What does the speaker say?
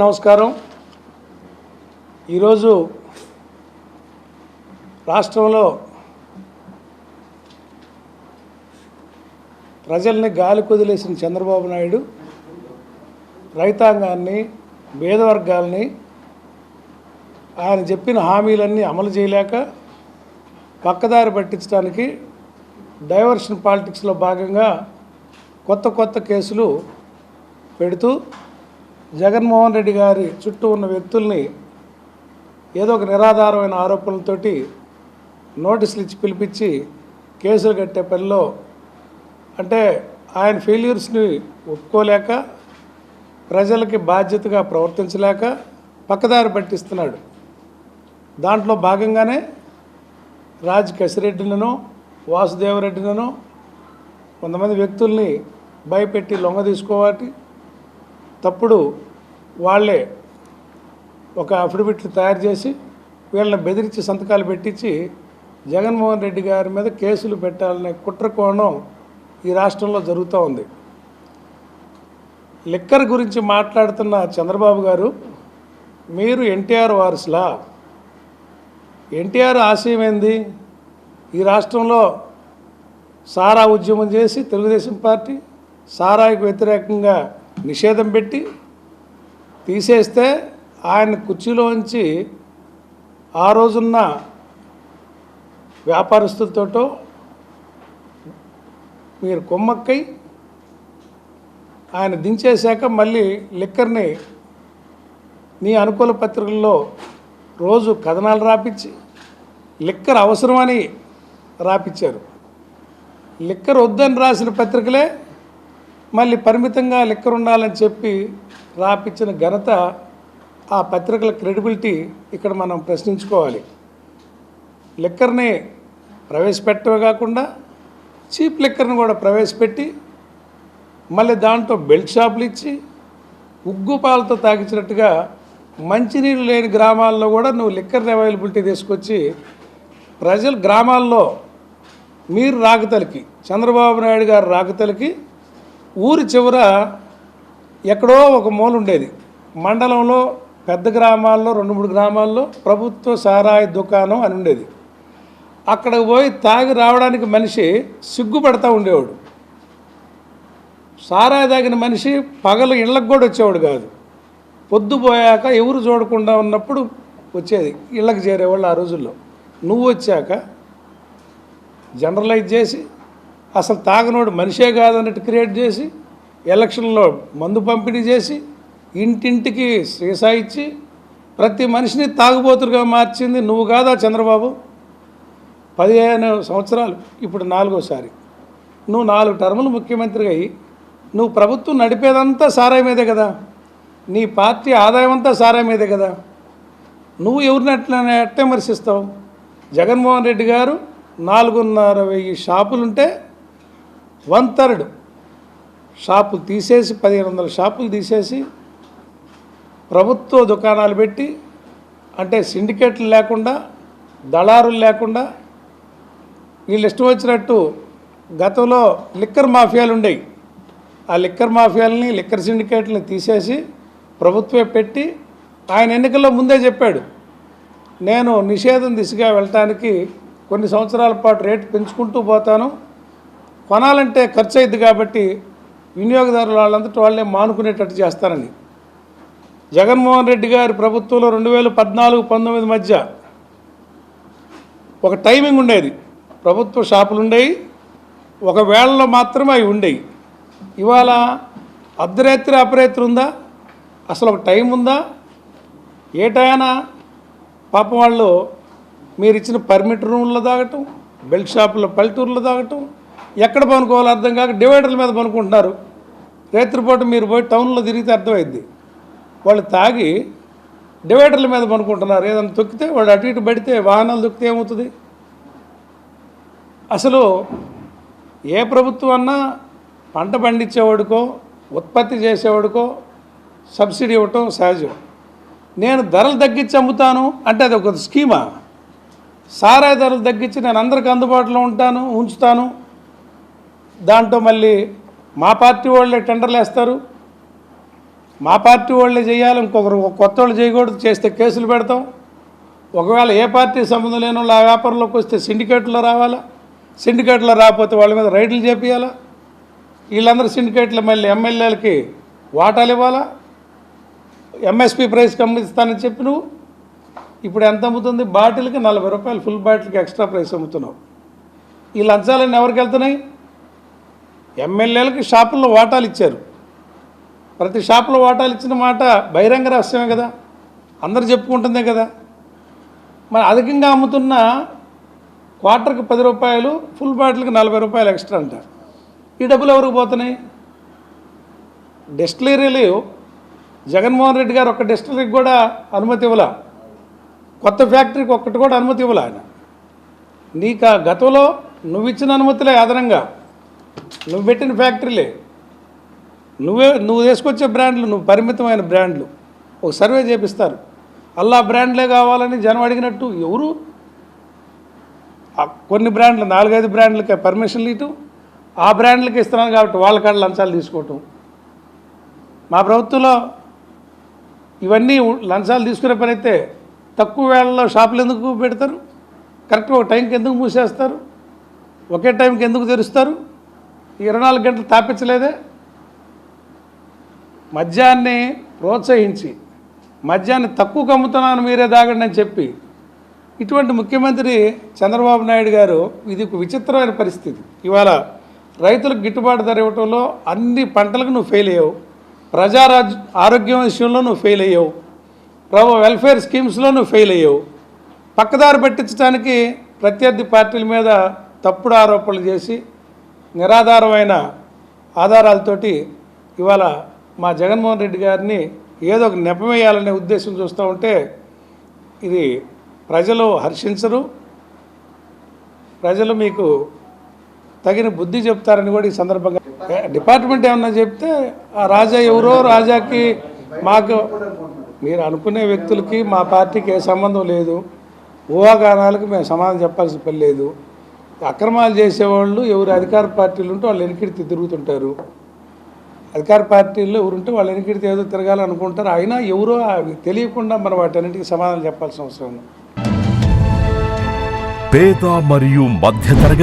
నమస్కారం. ఈరోజు రాష్ట్రంలో ప్రజల్ని గాలి కొదిలేసిన చంద్రబాబు నాయుడు రైతాంగాన్ని పేదవర్గాల్ని ఆయన చెప్పిన హామీలన్నీ అమలు చేయలేక పక్కదారి పట్టించడానికి డైవర్షన్ పాలిటిక్స్లో భాగంగా కొత్త కొత్త కేసులు పెడుతూ జగన్మోహన్ రెడ్డి గారి చుట్టూ ఉన్న వ్యక్తుల్ని ఏదో ఒక నిరాధారమైన ఆరోపణలతోటి నోటీసులు ఇచ్చి పిలిపించి కేసులు కట్టే పనిలో అంటే ఆయన ఫెయిల్యూర్స్ని ఒప్పుకోలేక ప్రజలకి బాధ్యతగా ప్రవర్తించలేక పక్కదారి పట్టిస్తున్నాడు. దాంట్లో భాగంగానే రాజ్ కసిరెడ్డిలను వాసుదేవరెడ్డిలను కొంతమంది వ్యక్తుల్ని భయపెట్టి లొంగ తీసుకోవాలి తప్పుడు వాళ్ళే ఒక అఫిడవిట్లు తయారు చేసి వీళ్ళని బెదిరించి సంతకాలు పెట్టించి జగన్మోహన్ రెడ్డి గారి మీద కేసులు పెట్టాలనే కుట్ర కోణం ఈ రాష్ట్రంలో జరుగుతూ ఉంది. లిక్కర్ గురించి మాట్లాడుతున్న చంద్రబాబు గారు మీరు ఎన్టీఆర్ వారసులా? ఎన్టీఆర్ ఆశయం ఏంది? ఈ రాష్ట్రంలో సారా ఉద్యమం చేసి తెలుగుదేశం పార్టీ సారాయికి వ్యతిరేకంగా నిషేధం పెట్టి తీసేస్తే ఆయన కుర్చీలోంచి ఆ రోజున్న వ్యాపారస్తులతోటో మీరు కొమ్మక్కై ఆయన దించేశాక మళ్ళీ లిక్కర్ని నీ అనుకూల పత్రికల్లో రోజు కథనాలు రాపించి లిక్కర్ అవసరమని రాపించారు లిక్కర్ వద్దని రాసిన పత్రికలే మళ్ళీ పరిమితంగా లిక్కర్ ఉండాలని చెప్పి రాపిచ్చిన ఘనత ఆ పత్రికల క్రెడిబిలిటీ ఇక్కడ మనం ప్రశ్నించుకోవాలి. లిక్కర్ని ప్రవేశపెట్టమే కాకుండా చీప్ లిక్కర్ని కూడా ప్రవేశపెట్టి మళ్ళీ దాంట్లో బెల్ట్ షాపులు ఇచ్చి ఉగ్గు పాలతో తాగించినట్టుగా మంచినీళ్ళు లేని గ్రామాల్లో కూడా నువ్వు లిక్కర్ అవైలబిలిటీ తీసుకొచ్చి ప్రజలు గ్రామాల్లో మీరు రాకతలకి చంద్రబాబు నాయుడు గారు రాకతలకి ఊరి చివర ఎక్కడో ఒక మూల ఉండేది. మండలంలో పెద్ద గ్రామాల్లో రెండు మూడు గ్రామాల్లో ప్రభుత్వ సారాయి దుకాణం అని ఉండేది. అక్కడికి పోయి తాగి రావడానికి మనిషి సిగ్గుపడతా ఉండేవాడు. సారాయి తాగిన మనిషి పగలు ఇళ్ళకు కూడా వచ్చేవాడు కాదు. పొద్దుపోయాక ఎవరు చూడకుండా ఉన్నప్పుడు వచ్చేది. ఇళ్ళకి చేరేవాళ్ళు ఆ రోజుల్లో. నువ్వు వచ్చాక జనరలైజ్ చేసి అసలు తాగనోడు మనిషే కాదన్నట్టు క్రియేట్ చేసి ఎలక్షన్లో మందు పంపిణీ చేసి ఇంటింటికి సీసా ఇచ్చి ప్రతి మనిషిని తాగుబోతులుగా మార్చింది నువ్వు కాదా చంద్రబాబు? పదిహేను సంవత్సరాలు ఇప్పుడు నాలుగోసారి. నువ్వు నాలుగు టర్ములు ముఖ్యమంత్రిగా అయ్యి నువ్వు ప్రభుత్వం నడిపేదంతా సారాయి మీదే కదా? నీ పార్టీ ఆదాయం అంతా సారాయి మీదే కదా? నువ్వు ఎవరిని అట్లా విమర్శిస్తావు? జగన్మోహన్ రెడ్డి గారు నాలుగున్నర వెయ్యి షాపులుంటే వన్ థర్డ్ షాపులు తీసేసి పదిహేను వందల షాపులు తీసేసి ప్రభుత్వ దుకాణాలు పెట్టి అంటే సిండికేట్లు లేకుండా దళారులు లేకుండా వీళ్ళు ఇష్టం వచ్చినట్టు గతంలో లిక్కర్ మాఫియాలు ఉండేవి ఆ లిక్కర్ మాఫియాలని లిక్కర్ సిండికేట్లని తీసేసి ప్రభుత్వే పెట్టి ఆయన ఎన్నికల్లో ముందే చెప్పాడు నేను నిషేధం దిశగా వెళ్ళటానికి కొన్ని సంవత్సరాల పాటు రేటు పెంచుకుంటూ పోతాను. కొనాలంటే ఖర్చు అయింది కాబట్టి వినియోగదారులు వాళ్ళంతటి వాళ్ళే మానుకునేటట్టు చేస్తారని. జగన్మోహన్ రెడ్డి గారి ప్రభుత్వంలో రెండు వేల పద్నాలుగు పంతొమ్మిది మధ్య ఒక టైమింగ్ ఉండేది. ప్రభుత్వ షాపులు ఉండేవి ఒక వేళలో మాత్రమే అవి ఉండేవి ఇవాళ అర్ధరాత్రి అపరాత్రి ఉందా? అసలు ఒక టైం ఉందా? ఏ టైనా పాపం వాళ్ళు మీరు ఇచ్చిన పర్మిట్ రూమ్లో తాగటం బెల్ట్ షాపులో పల్లెటూరులో తాగటం ఎక్కడ పనుకోవాలో అర్థం కాక డివైడర్ల మీద పనుకుంటున్నారు. రేత్రిపూట మీరు పోయి టౌన్లో తిరిగితే అర్థమైంది వాళ్ళు తాగి డివైడర్ల మీద పనుకుంటున్నారు. ఏదైనా తొక్కితే వాళ్ళు అటు ఇటు పడితే వాహనాలు తొక్కితే ఏమవుతుంది? అసలు ఏ ప్రభుత్వం అన్నా పంట పండించేవాడికో ఉత్పత్తి చేసేవాడికో సబ్సిడీ ఇవ్వటం సహజం. నేను ధరలు తగ్గించి అమ్ముతాను అంటే అది ఒక స్కీమా? సారాయి ధరలు తగ్గించి నేను అందరికి అందుబాటులో ఉంటాను ఉంచుతాను. దాంట్లో మళ్ళీ మా పార్టీ వాళ్ళే టెండర్లు వేస్తారు. మా పార్టీ వాళ్ళే చేయాలి ఇంకొకరు కొత్త వాళ్ళు చేయకూడదు చేస్తే కేసులు పెడతాం. ఒకవేళ ఏ పార్టీ సంబంధం లేని వాళ్ళు ఆ వ్యాపారంలోకి వస్తే సిండికేట్లో రావాలా? సిండికేట్లో రాకపోతే వాళ్ళ మీద రైడ్లు చేపియాలా? వీళ్ళందరూ సిండికేట్లు మళ్ళీ ఎమ్మెల్యేలకి వాటాలు ఇవ్వాలా? ఎంఎస్పి ప్రైస్ కమ్మిస్తానని చెప్పి నువ్వు? ఇప్పుడు ఎంత అమ్ముతుంది? బాటిల్కి నలభై రూపాయలు ఫుల్ బాటిల్కి ఎక్స్ట్రా ప్రైస్ అమ్ముతున్నావు. ఈ లంచాలన్నీ ఎవరికి వెళ్తున్నాయి? ఎమ్మెల్యేలకి షాపుల్లో వాటాలు ఇచ్చారు. ప్రతి షాపులో వాటాలు ఇచ్చిన మాట బహిరంగ రహస్యమే కదా. అందరు చెప్పుకుంటుందే కదా. మరి అధికంగా అమ్ముతున్న క్వార్టర్కి పది రూపాయలు ఫుల్ బాటిల్కి నలభై రూపాయలు ఎక్స్ట్రా అంట ఈ డబ్బులు ఎవరికి పోతున్నాయి? డిస్టిలరీలు జగన్మోహన్ రెడ్డి గారు ఒక డిస్టిలరీకి కూడా అనుమతి ఇవ్వలా. కొత్త ఫ్యాక్టరీకి ఒక్కటి కూడా అనుమతి ఇవ్వలే ఆయన. నీకు ఆ గతంలో నువ్వు ఇచ్చిన అనుమతులే అదనంగా. నువ్వు పెట్టిన ఫ్యాక్టరీలే. నువ్వే నువ్వు తీసుకొచ్చే బ్రాండ్లు నువ్వు పరిమితమైన బ్రాండ్లు. ఒక సర్వే చేపిస్తారు. అల్లా బ్రాండ్లే కావాలని జనం అడిగినట్టు ఎవరు? కొన్ని బ్రాండ్లు నాలుగైదు బ్రాండ్లకి పర్మిషన్లు ఇవ్వటం ఆ బ్రాండ్లకి ఇస్తున్నాను కాబట్టి వాళ్ళ కాడ లంచాలు తీసుకోవటం. మా ప్రభుత్వంలో ఇవన్నీ లంచాలు తీసుకునే పని అయితే తక్కువ వేళల్లో షాపులు ఎందుకు పెడతారు? కరెక్ట్గా ఒక టైంకి ఎందుకు మూసేస్తారు? ఒకే టైంకి ఎందుకు తెరుస్తారు? ఇరవై నాలుగు గంటలు తాపించలేదే? మద్యాన్ని ప్రోత్సహించి మద్యాన్ని తక్కువ అమ్ముతున్నాను మీరే తాగండి అని చెప్పి ఇటువంటి ముఖ్యమంత్రి చంద్రబాబు నాయుడు గారు ఇది ఒక విచిత్రమైన పరిస్థితి. ఇవాళ రైతులకు గిట్టుబాటు ధర ఇవ్వటంలో అన్ని పంటలకు నువ్వు ఫెయిల్ అయ్యావు. ప్రజారాజ్ ఆరోగ్యం విషయంలో నువ్వు ఫెయిల్ అయ్యావు. ప్రభు వెల్ఫేర్ స్కీమ్స్లో నువ్వు ఫెయిల్ అయ్యావు. పక్కదారి పట్టించడానికి ప్రత్యర్థి పార్టీల మీద తప్పుడు ఆరోపణలు చేసి నిరాధారమైన ఆధారాలతోటి ఇవాళ మా జగన్మోహన్ రెడ్డి గారిని ఏదో ఒక నెపమేయాలనే ఉద్దేశం చూస్తూ ఉంటే ఇది ప్రజలు హర్షించరు. ప్రజలు మీకు తగిన బుద్ధి చెప్తారని కూడా ఈ సందర్భంగా డిపార్ట్మెంట్ ఏమన్నా చెప్తే ఆ రాజా ఎవరో రాజాకి మాకు మీరు అనుకునే వ్యక్తులకి మా పార్టీకి ఏ సంబంధం లేదు. ఊహాగానాలకు మేము సమాధానం చెప్పాల్సిన పని లేదు. అక్రమాలు చేసేవాళ్ళు ఎవరు అధికార పార్టీలు ఉంటే వాళ్ళు వెనకిడితే తిరుగుతుంటారు. అధికార పార్టీల్లో ఎవరుంటే వాళ్ళు వెనకిడితే ఏదో తిరగాలనుకుంటారు. అయినా ఎవరో అవి తెలియకుండా మనం వాటన్నిటికీ సమాధానం చెప్పాల్సిన అవసరం ఉంది. పేద మరియు మధ్యతరగతి